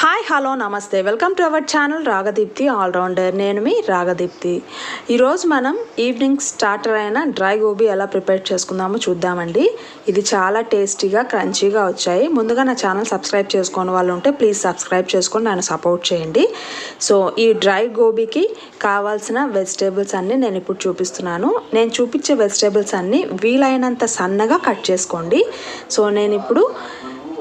Hi hello నమస్తే welcome to our channel Ragadeepthi allrounder నేను మీ రాగదీప్తి ఈరోజు మనం ఈవినింగ్ స్టార్టర్ అయిన డ్రై గోబీ ఎలా ప్రిపేర్ చేసుకుందామో చూద్దామండి. ఇది చాలా టేస్టీగా క్రంచీగా వచ్చాయి. ముందుగా నా ఛానల్ సబ్స్క్రైబ్ చేసుకోని వాళ్ళు ఉంటే ప్లీజ్ సబ్స్క్రైబ్ చేసుకొని నన్ను సపోర్ట్ చేయండి. సో ఈ డ్రై గోబీకి కావాల్సిన వెజిటేబుల్స్ అన్నీ నేను ఇప్పుడు చూపిస్తున్నాను. నేను చూపించే వెజిటేబుల్స్ అన్నీ వీలైనంత సన్నగా కట్ చేసుకోండి. సో నేను ఇప్పుడు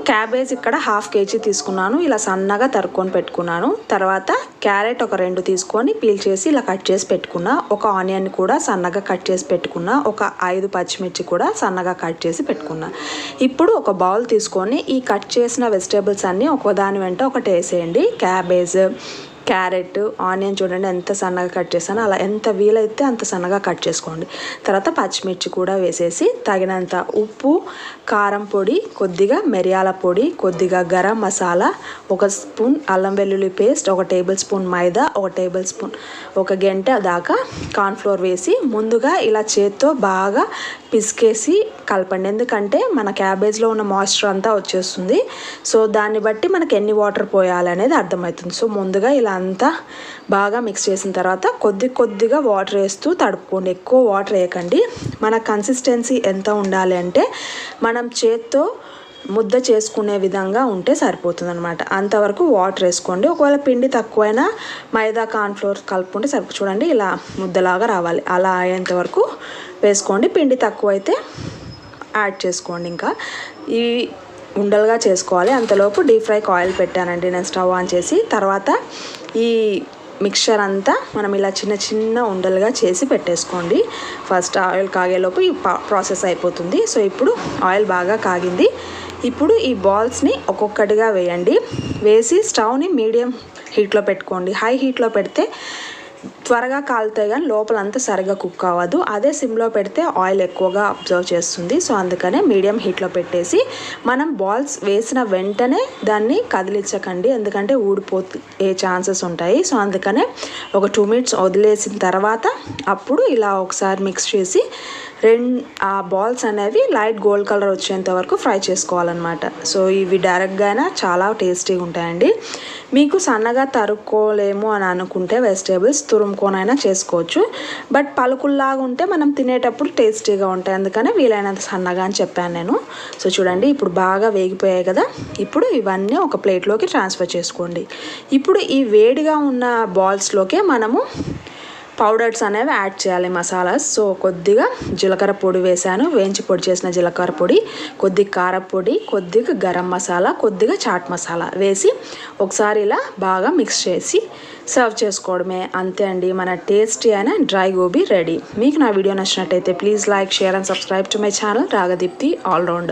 క్యాబేజ్ ఇక్కడ హాఫ్ కేజీ తీసుకున్నాను. ఇలా సన్నగా తరుక్కొని పెట్టుకున్నాను. తర్వాత క్యారెట్ ఒక రెండు తీసుకొని పీల్ చేసి ఇలా కట్ చేసి పెట్టుకున్నా. ఒక ఆనియన్ కూడా సన్నగా కట్ చేసి పెట్టుకున్నా. ఒక ఐదు పచ్చిమిర్చి కూడా సన్నగా కట్ చేసి పెట్టుకున్నా. ఇప్పుడు ఒక బౌల్ తీసుకొని ఈ కట్ చేసిన వెజిటేబుల్స్ అన్నీ ఒకదాని వెంట ఒకటి వేసేయండి. క్యాబేజ్ క్యారెట్ ఆనియన్ చూడండి ఎంత సన్నగా కట్ చేశానో అలా ఎంత వీలైతే అంత సన్నగా కట్ చేసుకోండి. తర్వాత పచ్చిమిర్చి కూడా వేసేసి తగినంత ఉప్పు కారం పొడి కొద్దిగా మిరియాల పొడి కొద్దిగా గరం మసాలా ఒక స్పూన్ అల్లం వెల్లుల్లి పేస్ట్ ఒక టేబుల్ స్పూన్ మైదా ఒక టేబుల్ స్పూన్ ఒక గంట దాకా కార్న్ఫ్లోర్ వేసి ముందుగా ఇలా చేత్తో బాగా పిసికేసి కలపండి. ఎందుకంటే మన క్యాబేజ్లో ఉన్న మాయిశ్చర్ అంతా వచ్చేస్తుంది. సో దాన్ని బట్టి మనకి ఎన్ని వాటర్ పోయాలనేది అర్థమవుతుంది. సో ముందుగా ఇలా అంతా బాగా మిక్స్ చేసిన తర్వాత కొద్ది కొద్దిగా వాటర్ వేస్తూ తడుపుకోండి. ఎక్కువ వాటర్ వేయకండి. మన కన్సిస్టెన్సీ ఎంత ఉండాలి అంటే మనం చేత్తో ముద్ద చేసుకునే విధంగా ఉంటే సరిపోతుంది అనమాట అంతవరకు వాటర్ వేసుకోండి. ఒకవేళ పిండి తక్కువైనా మైదా కార్న్ఫ్లోర్ కలుపుకుంటే సరిపో చూడండి ఇలా ముద్దలాగా రావాలి. అలా అయ్యేంత వరకు వేసుకోండి. పిండి తక్కువైతే యాడ్ చేసుకోండి ఇంకా. ఈ ఉండలుగా చేసుకోవాలి. అంతలోపు డీప్ ఫ్రైకి ఆయిల్ పెట్టానండి. నేను స్టవ్ ఆన్ చేసి తర్వాత ఈ మిక్చర్ అంతా మనం ఇలా చిన్న చిన్న ఉండలుగా చేసి పెట్టేసుకోండి. ఫస్ట్ ఆయిల్ కాగేలోపు ఈ ప్రాసెస్ అయిపోతుంది. సో ఇప్పుడు ఆయిల్ బాగా కాగింది. ఇప్పుడు ఈ బాల్స్ని ఒక్కొక్కటిగా వేయండి. వేసి స్టవ్ని మీడియం హీట్లో పెట్టుకోండి. హై హీట్లో పెడితే త్వరగా కాలుతాయి కానీ లోపలంతా సరిగా కుక్ అవ్వదు. అదే సిమ్లో పెడితే ఆయిల్ ఎక్కువగా అబ్జర్వ్ చేస్తుంది. సో అందుకనే మీడియం హీట్లో పెట్టేసి మనం బాల్స్ వేసిన వెంటనే దాన్ని కదిలించకండి. ఎందుకంటే ఊడిపోతే ఛాన్సెస్ ఉంటాయి. సో అందుకనే ఒక టూ మినిట్స్ వదిలేసిన తర్వాత అప్పుడు ఇలా ఒకసారి మిక్స్ చేసి రెండు ఆ బాల్స్ అనేవి లైట్ గోల్డ్ కలర్ వచ్చేంత వరకు ఫ్రై చేసుకోవాలన్నమాట. సో ఇవి డైరెక్ట్గా అయినా చాలా టేస్టీగా ఉంటాయండి. మీకు సన్నగా తరుక్కోలేము అని అనుకుంటే వెజిటేబుల్స్ తురుముకోనైనా చేసుకోవచ్చు. బట్ పలుకుల్లాగా ఉంటే మనం తినేటప్పుడు టేస్టీగా ఉంటాయి. అందుకనే వీలైనంత సన్నగా అని చెప్పాను నేను. సో చూడండి ఇప్పుడు బాగా వేగిపోయాయి కదా. ఇప్పుడు ఇవన్నీ ఒక ప్లేట్లోకి ట్రాన్స్ఫర్ చేసుకోండి. ఇప్పుడు ఈ వేడిగా ఉన్న బాల్స్లోకే మనము పౌడర్స్ అనేవి యాడ్ చేయాలి మసాలాస్. సో కొద్దిగా జీలకర్ర పొడి వేసాను. వేయించి పొడి చేసిన జీలకర్ర పొడి కొద్దిగా కారపొడి కొద్దిగా గరం మసాలా కొద్దిగా చాట్ మసాలా వేసి ఒకసారి ఇలా బాగా మిక్స్ చేసి సర్వ్ చేసుకోవడమే. అంతే అండి మన టేస్టీ అయిన డ్రై గోబీ రెడీ. మీకు నా వీడియో నచ్చినట్టయితే please like share and subscribe to my channel. Ragadeepthi allrounder